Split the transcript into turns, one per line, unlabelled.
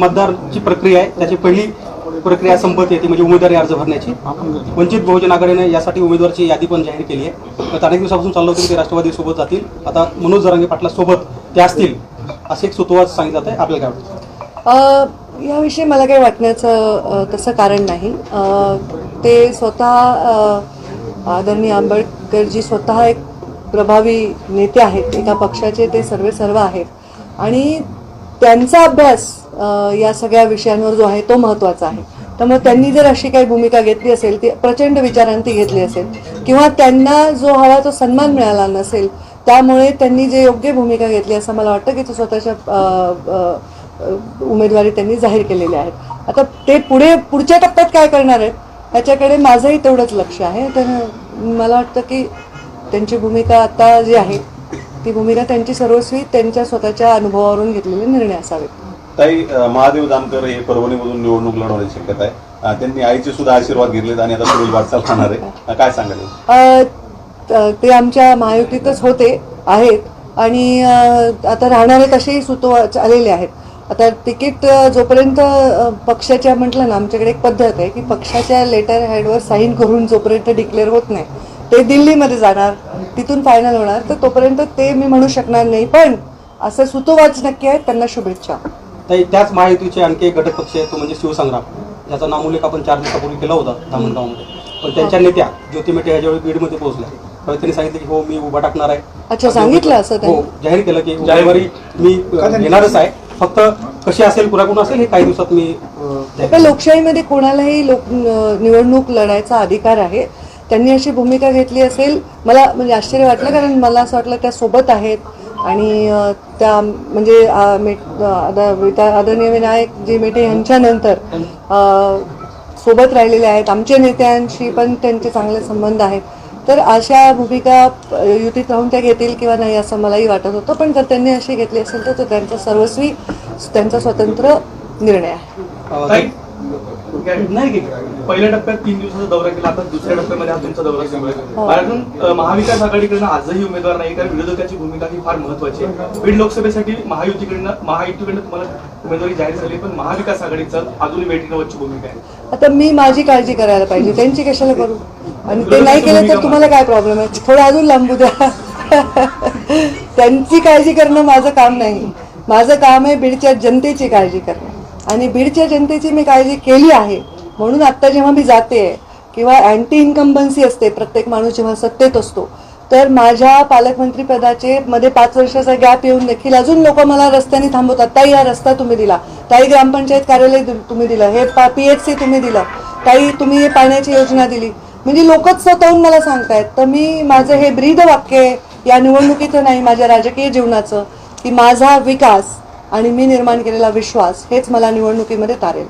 मतदारची प्रक्रिया आहे. त्याची पहिली प्रक्रिया संपत येते म्हणजे उमेदवारी अर्ज भरण्याची. वंचित बहुजन आघाडीने यासाठी उमेदवारची यादी पण जाहीर केली आहे. तर अनेक दिवसापासून चाललं होतं की ते राष्ट्रवादी सोबत जातील. आता मनोज जरांगे पाटला सोबत ते असतील असे एक सुतोवाद सांगितलं जात आहे आपल्याला काय वाटतं?
याविषयी मला काही वाटण्याचं तसं कारण नाही. ते स्वतः आदरणीय आंबेडकरजी स्वतः एक प्रभावी नेते आहेत. एका पक्षाचे ते सर्वे सर्व आहेत. आणि त्यांचा अभ्यास या सगळ्या विषयांवर जो आहे तो महत्त्वाचा आहे. त्यामुळे त्यांनी जर अशी काही भूमिका घेतली असेल ती प्रचंड विचारांती घेतली असेल किंवा त्यांना जो हवा तो सन्मान मिळाला नसेल त्यामुळे त्यांनी जे योग्य भूमिका घेतली असं मला वाटतं की ते स्वतःच्या उमेदवारी त्यांनी जाहीर केलेल्या आहेत. आता ते पुढे पुढच्या टप्प्यात काय करणार आहेत ह्याच्याकडे माझंही तेवढंच लक्ष आहे. तर मला वाटतं की त्यांची भूमिका आता जी आहे ती भूमिका त्यांची सर्वस्वी त्यांच्या स्वतःच्या अनुभवावरून घेतलेले निर्णय असावेत.
ताई महादेव जानकर हे परभणीमधून निवडणूक लढवण्याची शक्यता आहे. त्यांनी आईचे सुद्धा आशीर्वाद घेतलेत आणि आता पुढील वाटचाल राहणार आहे. काय सांगाल?
ते आमच्या महायुतीतच होते आहेत. आणि आता राहणारे कसेही सुतो आलेले आहेत. आता तिकीट जोपर्यंत पक्षाच्या म्हटलं ना आमच्याकडे एक पद्धत आहे की पक्षाच्या लेटर हॅडवर साईन करून जोपर्यंत डिक्लेअर होत नाही ते दिल्लीमध्ये जाणार तिथून फायनल होणार तर तोपर्यंत ते मी म्हणू शकणार नाही. पण असं सुतोवाच नक्की आहे त्यांना शुभेच्छा.
तर त्याच महायुतीचे आणखी एक घटक पक्ष आहे तो म्हणजे शिवसंग्राम. याचा नामोल्लेख आपण चार दिवसापूर्वी केला होता धामणगावमध्ये. पण त्यांच्या नेत्या ज्योती मेटे ह्या ज्यावेळी बीडमध्ये पोहोचल्या त्यावेळी त्यांनी सांगितलं की हो मी उभा टाकणार आहे.
अच्छा, सांगितलं असं त्यांनी?
हो जाहीर केलं की उमेदवारी मी घेणारच आहे. फक्त कशी असेल कुणाकडून असेल हे काही दिवसात मी
आता लोकशाहीमध्ये कोणालाही लोक न- निवडणूक लढायचा अधिकार आहे. त्यांनी अशी भूमिका घेतली असेल मला म्हणजे आश्चर्य वाटलं कारण मला असं वाटलं त्या सोबत आहेत. आणि त्या म्हणजे आदरणीय विनायक जी मेटे यांच्यानंतर सोबत राहिलेले आहेत. आमच्या नेत्यांशी पण त्यांचे चांगले संबंध आहेत. तर अशा भूमिका युतीत राहून त्या घेतील किंवा नाही असं मलाही वाटत होतं. पण जर त्यांनी अशी घेतली असेल तर तो त्यांचा सर्वस्वी त्यांचा स्वतंत्र निर्णय आहे.
नाही की?
पहिल्या टप्प्यात तीन दिवसाचा दौरा केला आता दुसऱ्या टप्प्यामध्ये हा तुमचा दौरा सुरू आहे.
हो.
कारण अ, महाविकास आघाडीकडनं आजही उमेदवार नाही कारण विरोधकाची भूमिका ही फार महत्वाची आहे. बीड लोकसभेसाठी महायुतीकडनं महायुतीकडनं तुम्हाला उमेदवारी जाहीर झाली पण महाविकास आघाडीचं अजूनही वेटिंग वरची भूमिका आहे.
आता मी माझी काळजी करायला पाहिजे त्यांची कशाला करू? आणि ते नाही केलं तर तुम्हाला काय प्रॉब्लेम आहे? थोडं अजून लांबू द्या. त्यांची काळजी करणं माझं काम नाही. माझं काम आहे बीडच्या जनतेची काळजी करणं. आणि बीडच्या जनतेची मी काळजी केली आहे. म्हणून आत्ता जेव्हा मी जाते किंवा अँटी इन्कम्बन्सी असते प्रत्येक माणूस जेव्हा सत्तेत असतो तर माझ्या पालकमंत्री पदाचे मध्ये पाच वर्षाचा गॅप येऊन देखील अजून लोक मला रस्त्याने थांबवतात. ताई हा रस्ता तुम्ही दिला. ताई ग्रामपंचायत कार्यालय तुम्ही दिलं. हे पी एच सी तुम्ही दिलं. ताई तुम्ही पाण्याची योजना दिली. म्हणजे लोकच स्वतःहून मला सांगतायत. तर मी माझं हे ब्रीद वाक्य आहे, या निवडणुकीचं नाही माझ्या राजकीय जीवनाचं की माझा विकास आणि मी निर्माण केलेला विश्वास हेच मला निवडणुकीमध्ये तारेल.